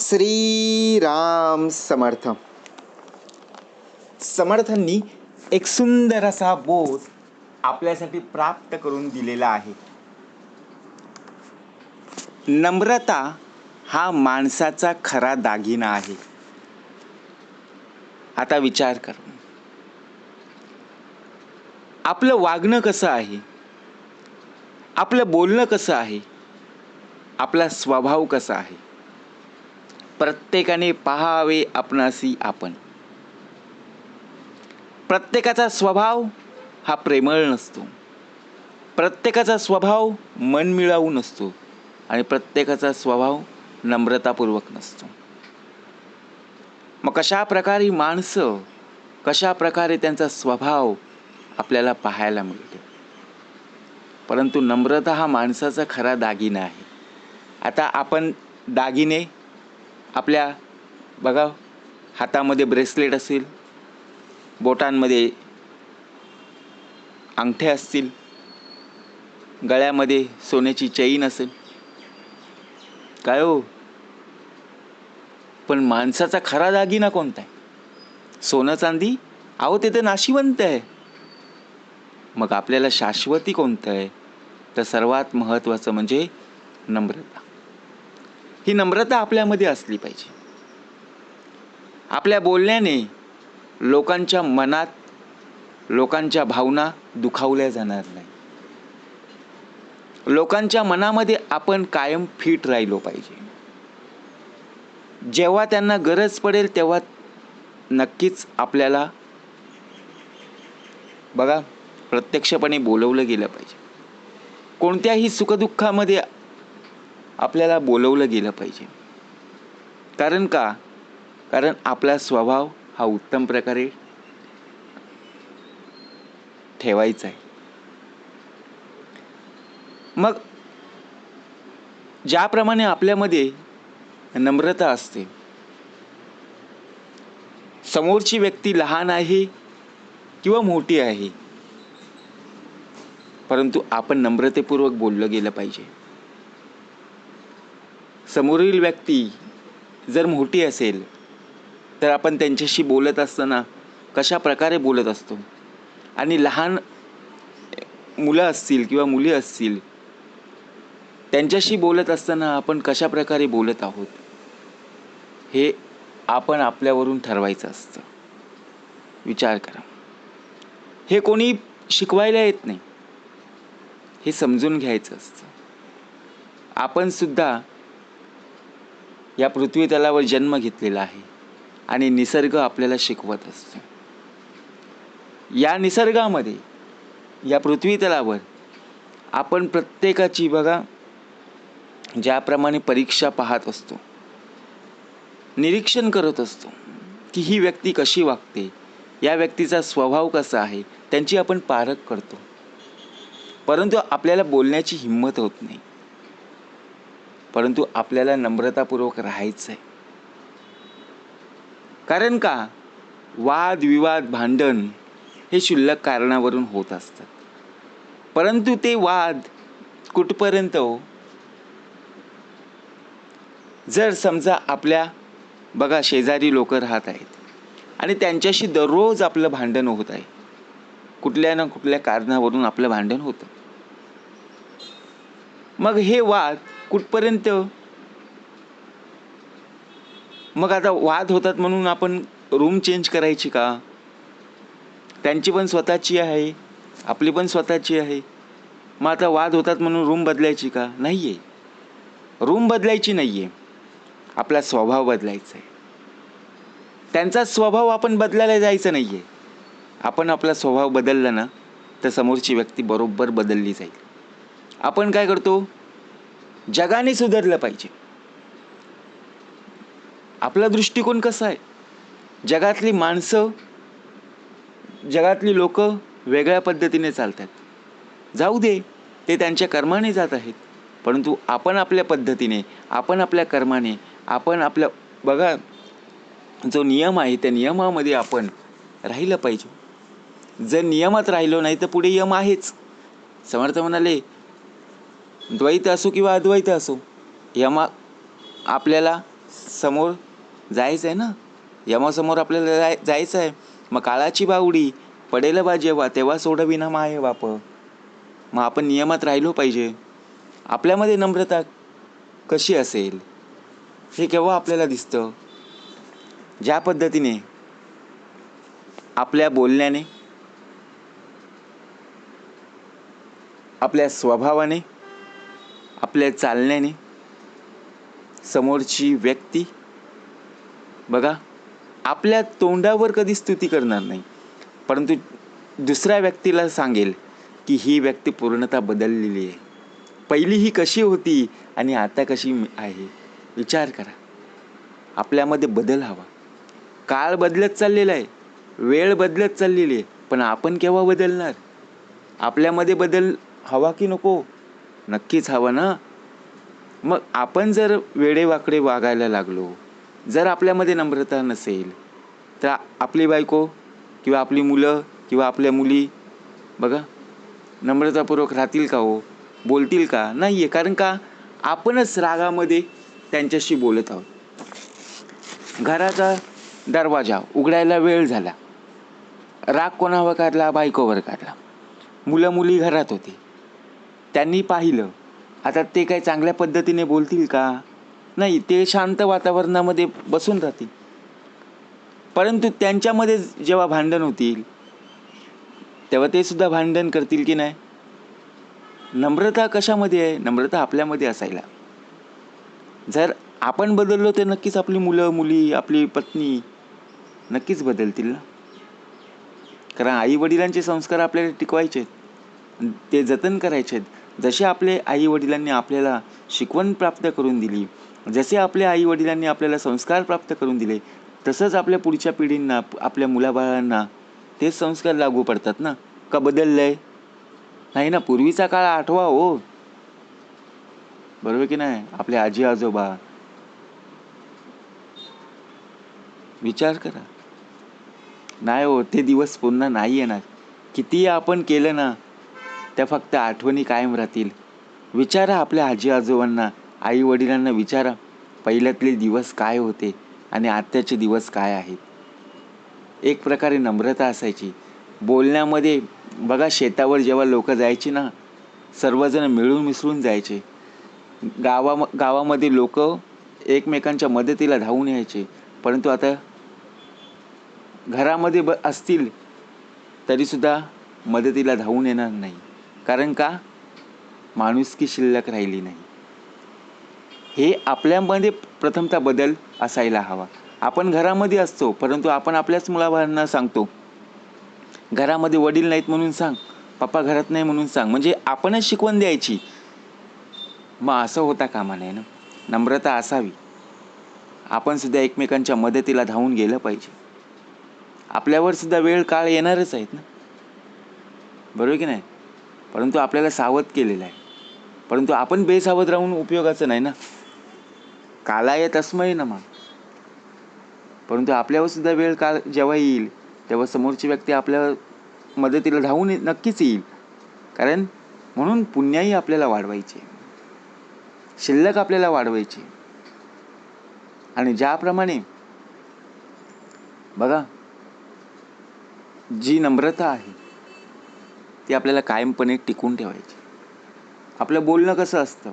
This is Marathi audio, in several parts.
श्रीराम समर्थ. समर्थांनी एक सुंदर असा बोध आपल्यासाठी प्राप्त करून दिलेला आहे. नम्रता हा माणसाचा खरा दागिना आहे. आता विचार कर. आपलं वागणं कसं आहे? आपलं बोलणं कसं आहे? आपला स्वभाव कसा आहे? प्रत्येकाने पहावे आपणासी आपण. प्रत्येकाचा स्वभाव हा प्रेमळ नसतो. प्रत्येकाचा स्वभाव मनमिळावू नसतो आणि प्रत्येकाचा स्वभाव नम्रतापूर्वक नसतो. मग कशा प्रकारे माणसं कशा प्रकारे त्यांचा स्वभाव आपल्याला पाहायला मिळतो? परंतु नम्रता हा माणसाचा खरा दागिना आहे. आता आपण दागिने आपल्या बघा हातामध्ये ब्रेसलेट असेल बोटांमध्ये अंगठे असतील गळ्यामध्ये सोन्याची चैन असेल. काय हो? पण माणसाचा खरा दागिना कोणता आहे? सोनं चांदी? अहो ते तर नाशिवंत आहे. मग आपल्याला शाश्वती कोणतं आहे? तर सर्वात महत्त्वाचं म्हणजे नम्रता. ही नम्रता आपल्यामध्ये असली पाहिजे. आपल्या बोलण्याने लोकांच्या मनात लोकांच्या भावना दुखावल्या जाणार नाही. लोकांच्या मनामध्ये आपण कायम फिट राहिलो पाहिजे. जेव्हा त्यांना गरज पडेल तेव्हा नक्कीच आपल्याला बघा प्रत्यक्षपणे बोलवलं गेलं पाहिजे. कोणत्याही सुखदुःखामध्ये आपल्याला बोलवलं गेलं पाहिजे. कारण का? कारण आपला स्वभाव हा उत्तम प्रकारे ठेवायचा आहे. मग ज्याप्रमाणे आपल्यामध्ये नम्रता असते समोरची व्यक्ती लहान आहे किंवा मोठी आहे परंतु आपण नम्रतेपूर्वक बोललं गेलं पाहिजे. समोरील व्यक्ती जर मोठी असेल तर आपण त्यांच्याशी बोलत असताना कशा प्रकारे बोलत असतो? आणि लहान मुलं असतील किंवा मुली असतील त्यांच्याशी बोलत असताना आपण कशा प्रकारे बोलत आहोत? हे आपण आपल्यावरून ठरवायचं असतं. विचार करा. हे कोणी शिकवायला येत नाही. हे समजून घ्यायचं असतं. आपण सुद्धा या पृथ्वी तलावर जन्म घेतलेला आहे आणि निसर्ग आपल्याला शिकवत असतो. या निसर्गामध्ये या पृथ्वी तलावर आपण प्रत्येकाची बघा ज्याप्रमाणे परीक्षा पाहत असतो निरीक्षण करत असतो की ही व्यक्ती कशी वागते या व्यक्तीचा स्वभाव कसा आहे त्यांची आपण पारख करतो. परंतु आपल्याला बोलण्याची हिंमत होत नाही. परंतु आपल्याला नम्रतापूर्वक राहायचं आहे कारण का? वाद विवाद भांडण हे क्षुल्लक कारणावरून होत असतात. परंतु ते वाद कुठपर्यंत हो? जर समजा आपल्या बघा शेजारी लोक राहत आहेत आणि त्यांच्याशी दररोज आपलं भांडण होत आहे. कुठल्या ना कुठल्या कारणावरून आपलं भांडण होतं. मग हे वाद कुठपर्यंत? मग आता वाद होतात म्हणून आपण रूम चेंज करायची का? त्यांची पण स्वतःची आहे आपली पण स्वतःची आहे. मग आता वाद होतात म्हणून रूम बदलायची का? नाही आहे रूम बदलायची नाही आहे आपला स्वभाव बदलायचा आहे. त्यांचा स्वभाव आपण बदलायला जायचं नाही आहे आपण आपला स्वभाव बदलला ना तर समोरची व्यक्ती बरोबर बदलली जाईल. आपण काय करतो? जगाने सुधारलं पाहिजे. आपला दृष्टिकोन कसा आहे? जगातली माणसं जगातली लोक वेगळ्या पद्धतीने चालतात. जाऊ दे ते त्यांच्या कर्माने जात आहेत. परंतु आपण आपल्या पद्धतीने आपण आपल्या कर्माने आपण आपल्या बघा जो नियम आहे त्या नियमामध्ये आपण राहिलं पाहिजे. जर नियमात राहिलो नाही तर पुढे यम आहेच. समर्थ म्हणाले द्वैत असो किंवा अद्वैत असो यमा आपल्याला समोर जायचं आहे ना? यमासमोर आपल्याला जाय जायचं आहे मग काळाची बावडी पडेल बा जेव्हा तेव्हा सोडविना माय बाप. मग आपण नियमात राहिलो पाहिजे. आपल्यामध्ये नम्रता कशी असेल? हे केव्हा आपल्याला दिसतं? ज्या पद्धतीने आपल्या बोलण्याने आपल्या स्वभावाने आपल्या चालण्याने समोरची व्यक्ती बघा आपल्या तोंडावर कधी स्तुती करणार नाही परंतु दुसऱ्या व्यक्तीला सांगेल की ही व्यक्ती पूर्णतः बदललेली आहे. पहिली ही कशी होती आणि आता कशी आहे विचार करा. आपल्यामध्ये बदल हवा. काळ बदलत चाललेला आहे वेळ बदलत चाललेली आहे पण आपण केव्हा बदलणार? आपल्यामध्ये बदल हवा की नको? नक्कीच हवं ना? मग आपण जर वेडेवाकडे वागायला लागलो जर आपल्यामध्ये नम्रता नसेल तर आपली बायको किंवा आपली मुलं किंवा आपल्या मुली बघा नम्रतापूर्वक राहतील का हो? बोलतील का? नाही आहे कारण का? आपणच रागामध्ये त्यांच्याशी बोलत आहोत. घराचा दरवाजा उघडायला वेळ झाला. राग कोणावर काढला? बायकोवर काढला. मुलं मुली घरात होती. त्यांनी पाहिलं. आता ते काही चांगल्या पद्धतीने बोलतील का? नाही ते शांत वातावरणामध्ये बसून राहतील. परंतु त्यांच्यामध्ये जेव्हा भांडण होतील तेव्हा ते सुद्धा भांडण करतील की नाही? नम्रता कशामध्ये आहे? नम्रता आपल्यामध्ये असायला. जर आपण बदललो तर नक्कीच आपली मुलं मुली आपली पत्नी नक्कीच बदलतील ना? कारण आई वडिलांचे संस्कार आपल्याला टिकवायचे आहेत. ते जतन करायचे आहेत. जसे आपले आई वडिलांनी आपल्याला शिकवण प्राप्त करून दिली जसे आपल्या आई वडिलांनी आपल्याला संस्कार प्राप्त करून दिले तसंच आपल्या पुढच्या पिढींना आपल्या मुलाबाळांना तेच संस्कार लागू पडतात ना? का बदललंय? नाही ना पूर्वीचा काळ आठवा हो. बरोबर की नाही? आपले आजी आजोबा विचार करा. नाही हो ते दिवस पुन्हा नाही येणार. किती आपण केलं ना त्या फक्त आठवणी कायम राहतील. विचारा आपल्या आजी आजोबांना आई वडिलांना विचारा पहिल्यातले दिवस काय होते आणि आत्ताचे दिवस काय आहेत. एक प्रकारे नम्रता असायची. बोलण्यामध्ये बघा शेतावर जेव्हा लोक जायची ना सर्वजण मिळून मिसळून जायचे. गावा गावामध्ये लोक एकमेकांच्या मदतीला धावून यायचे. परंतु आता घरामध्ये ब असतील तरीसुद्धा मदतीला धावून येणार नाही. कारण का? माणुसकी शिल्लक राहिली नाही. हे आपल्यामध्ये प्रथमतः बदल असायला हवा. आपण घरामध्ये असतो परंतु आपण आपल्याच मुलाबाळांना सांगतो. घरामध्ये वडील नाहीत म्हणून सांग पप्पा घरात नाही म्हणून सांग. म्हणजे आपणच शिकवण द्यायची. मग असं होता कामा नये ना? नम्रता असावी. आपण सुद्धा एकमेकांच्या मदतीला धावून गेलं पाहिजे. आपल्यावर सुद्धा वेळ काळ येणारच आहेत ना? बरोबर की नाही? परंतु आपल्याला सावध केलेलं आहे. परंतु आपण बेसावध राहून उपयोगाचं नाही ना? कालाय तस्मय ना मग परंतु आपल्यावर सुद्धा वेळ काल जेव्हा येईल तेव्हा समोरची व्यक्ती आपल्या मदतीला धावून नक्कीच येईल. कारण म्हणून पुण्याही आपल्याला वाढवायचे. शिल्लक आपल्याला वाढवायची. आणि ज्याप्रमाणे बघा जी नम्रता आहे ती आपल्याला कायमपणे टिकून ठेवायची. आपलं बोलणं कसं असतं?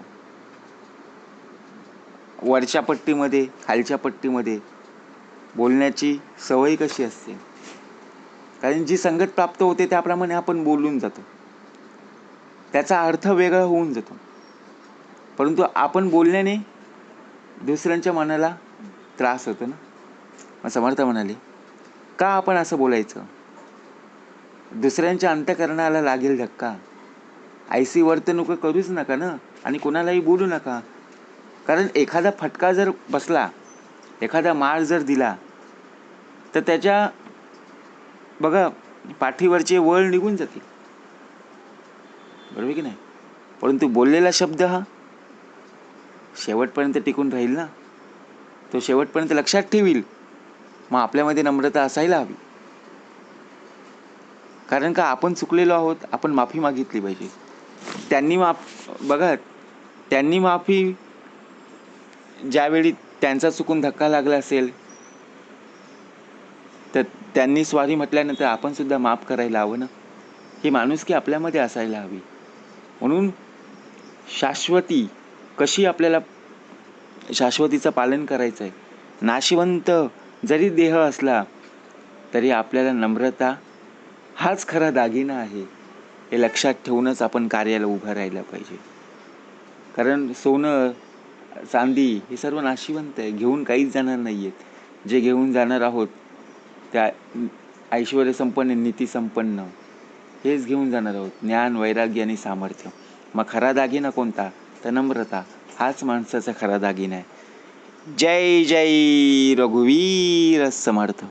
वरच्या पट्टीमध्ये खालच्या पट्टीमध्ये बोलण्याची सवय कशी असते? कारण जी संगत प्राप्त होते त्याप्रमाणे आपण बोलून जातो. त्याचा अर्थ वेगळा होऊन जातो. परंतु आपण बोलण्याने दुसऱ्यांच्या मनाला त्रास होतो ना? मग समर्थ म्हणाले का आपण असं बोलायचं? दुसऱ्यांच्या अंतकरणाला लागेल धक्का. आयसी वर्तणूक करूच नका ना. आणि कोणालाही बोलू नका. कारण एखादा फटका जर बसला एखादा मार जर दिला तर त्याच्या बघा पाठीवरचे वळ निघून जातील. बरोबर की नाही? परंतु बोललेला शब्द हा शेवटपर्यंत टिकून राहील ना. तो शेवटपर्यंत लक्षात ठेवील. मग आपल्यामध्ये नम्रता असायला हवी. कारण का आपण चुकलेलो आहोत आपण माफी मागितली पाहिजे. त्यांनी माफ बघा त्यांनी माफी ज्यावेळी त्यांचा चुकून धक्का लागला असेल तर त्यांनी स्वारी म्हटल्यानंतर आपण सुद्धा माफ करायला हवं ना? ही माणुसकी आपल्यामध्ये असायला हवी. म्हणून शाश्वती कशी आपल्याला शाश्वतीचं पालन करायचं आहे नाशिवंत जरी देह असला तरी आपल्याला नम्रता हाच खरा दागिना आहे. हे लक्षात ठेवूनच आपण कार्याला उभं राहिलं पाहिजे. कारण सोनं चांदी हे सर्व नाशिवंत आहे. घेऊन काहीच जाणार नाही आहेत जे घेऊन जाणार आहोत त्या ऐश्वर संपन्न नीती संपन्न हेच घेऊन जाणार आहोत. ज्ञान वैराग्य आणि सामर्थ्य. मग खरा दागिना कोणता? तर नम्रता. हाच माणसाचा खरा दागिना आहे. जय जय रघुवीर समर्थ.